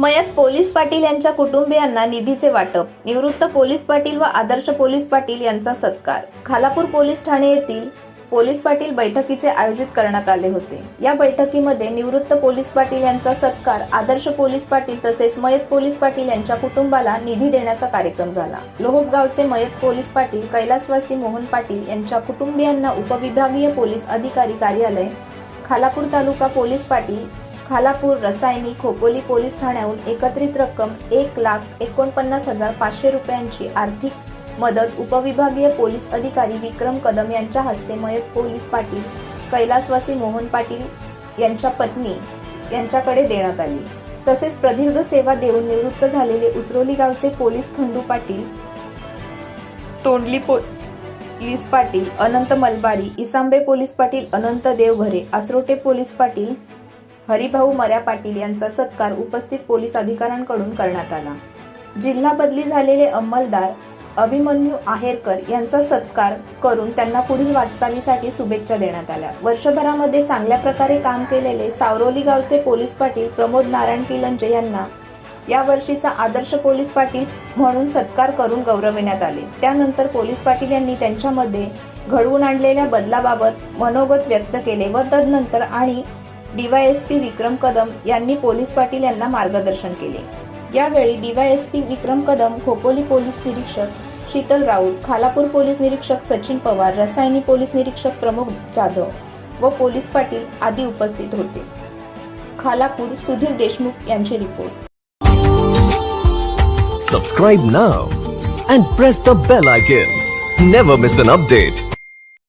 मयत पोलीस पाटील यांच्या कुटुंबियांना निधीचे वाटप निवृत्त पोलीस पाटील व आदर्श पोलीस पाटील यांचा सत्कार. खालापूर पोलीस ठाणे येथील पोलीस पाटील बैठकीचे आयोजित करण्यात आले होते. या बैठकीमध्ये निवृत्त पोलीस पाटील यांचा सत्कार आदर्श पोलीस पाटील तसेच मयत पोलीस पाटील यांच्या कुटुंबाला निधी देण्याचा कार्यक्रम झाला. लोहगावचे मयत पोलीस पाटील कैलासवासी मोहन पाटील यांच्या कुटुंबियांना उपविभागीय पोलीस अधिकारी कार्यालय खालापूर तालुका पोलीस पाटील खालापूर रसायनी खोपोली पोलीस ठाण्याहून एकत्रित रक्कम एक लाख एकोणपन्नास हजार पाचशे रुपयांची आर्थिक मदत उपविभागीय पोलीस अधिकारी विक्रम कदम यांच्या हस्ते मयत पोलीस पाटील कैलासवासी मोहन पाटील यांच्या पत्नी यांच्याकडे देण्यात आली. तसेच प्रदीर्घ सेवा देऊन निवृत्त झालेले उसरोली गावचे police Khandu Patil Tondli police Patil Anant Malbari Isambe police Patil Anant Devghare Asrote police Patil Haribhau मर्या पाटील यांचा सत्कार उपस्थित पोलीस अधिकाऱ्यांकडून करण्यात आला. जिल्हा बदली झालेले अंमलदार अभिमन्यू आहेरकर यांचा सत्कार करून त्यांना पुढील वाटचालीसाठी शुभेच्छा देण्यात आल्या. वर्षभरामध्ये चांगल्या प्रकारे काम केलेले सावरोली गावचे पोलीस पाटील प्रमोद नारायण किलंजे यांना या वर्षीचा आदर्श पोलीस पाटील म्हणून सत्कार करून गौरविण्यात आले. त्यानंतर पोलीस पाटील यांनी त्यांच्यामध्ये घडवून आणलेल्या बदलाबाबत मनोगत व्यक्त केले व तदनंतर आणि डीवायएसपी विक्रम कदम यांनी पोलीस पाटील यांना मार्गदर्शन केले. यावेळी डीवायएसपी विक्रम कदम खोपोली पोलीस निरीक्षक शीतल राऊत खालापूर पोलीस निरीक्षक सचिन पवार रसायनी पोलीस निरीक्षक प्रमुख जाधव व पोलीस पाटील आदी उपस्थित होते. खालापूर सुधीर देशमुख यांची report. Subscribe now and press the bell icon never miss an update